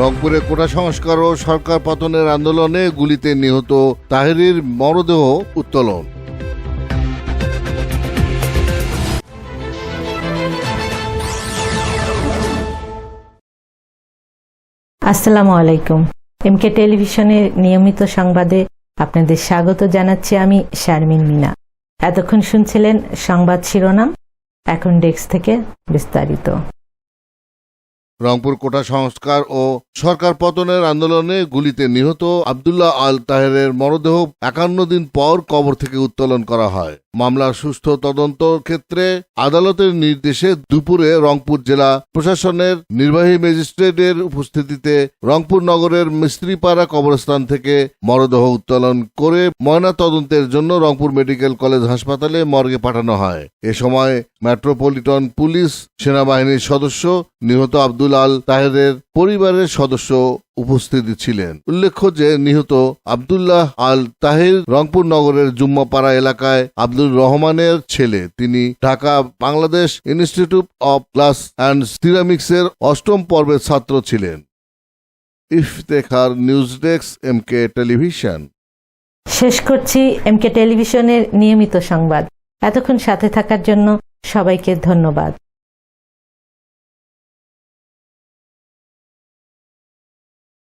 রংপুরে কোটা সংস্কার ও সরকার পতনের আন্দোলনে গুলিতে নিহত তাহেরির মরদেহ উত্তোলন। আসসালামু আলাইকুম। এমকে টেলিভিশনের নিয়মিত সংবাদে আপনাদের স্বাগত জানাচ্ছি আমি শারমিন মিনা। এতক্ষণ শুনছিলেন সংবাদ শিরোনাম, এখন ডেস্ক থেকে বিস্তারিত। রংপুর কোটা সংস্কার ও সরকার পতনের আন্দোলনে গুলিতে নিহত আবদুল্লাহ আল তাহেরের মরদেহ একান্ন দিন পর কবর থেকে উত্তোলন করা হয়। মামলার সুষ্ঠু তদন্ত ক্ষেত্রে আদালতের নির্দেশে দুপুরে রংপুর জেলা প্রশাসনের নির্বাহী ম্যাজিস্ট্রেটের উপস্থিতিতে রংপুর নগরের মিস্ত্রিপাড়া কবরস্থান থেকে মরদেহ উত্তোলন করে ময়না তদন্তের জন্য রংপুর মেডিকেল কলেজ হাসপাতালে মর্গে পাঠানো হয়। এ সময় মেট্রোপলিটন পুলিশ, সেনাবাহিনীর সদস্য নিহত আব্দুল আল তাহেরের পরিবারের সদস্য উপস্থিত ছিলেন। উল্লেখ্য যে নিহত আবদুল্লাহ আল তাহির রংপুর নগরের জুম্মাপাড়া এলাকায় আব্দুল রহমানের ছেলে। তিনি Dhaka Bangladesh institute of glass and সিরামিক্সের অষ্টম পর্বের ছাত্র ছিলেন। Iftekhar news desk M K television. শেষ করছি এমকে টেলিভিশনের নিয়মিত সংবাদ। এতক্ষণ সাথে থাকার জন্য সবাইকে ধন্যবাদ।